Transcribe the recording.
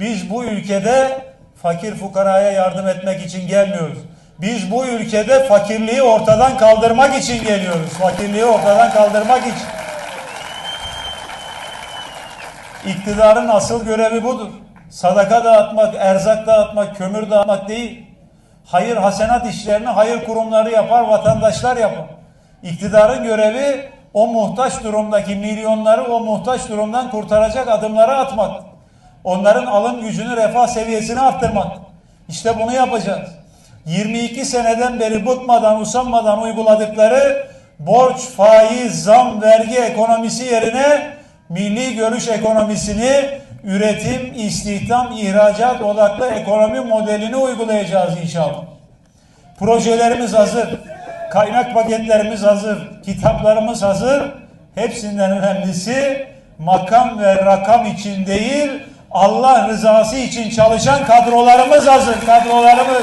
Biz bu ülkede fakir fukaraya yardım etmek için gelmiyoruz. Biz bu ülkede fakirliği ortadan kaldırmak için geliyoruz. Fakirliği ortadan kaldırmak için. İktidarın asıl görevi budur. Sadaka dağıtmak, erzak dağıtmak, kömür dağıtmak değil. Hayır hasenat işlerini hayır kurumları yapar, vatandaşlar yapar. İktidarın görevi o muhtaç durumdaki milyonları o muhtaç durumdan kurtaracak adımları atmak. Onların alım gücünü, refah seviyesini arttırmak. İşte bunu yapacağız. 22 seneden beri bıkmadan, usanmadan uyguladıkları borç, faiz, zam, vergi ekonomisi yerine milli görüş ekonomisini üretim, istihdam, ihracat odaklı ekonomi modelini uygulayacağız inşallah. Projelerimiz hazır. Kaynak paketlerimiz hazır. Kitaplarımız hazır. Hepsinden önemlisi makam ve rakam için değil Allah rızası için çalışan kadrolarımız hazır. Kadrolarımız.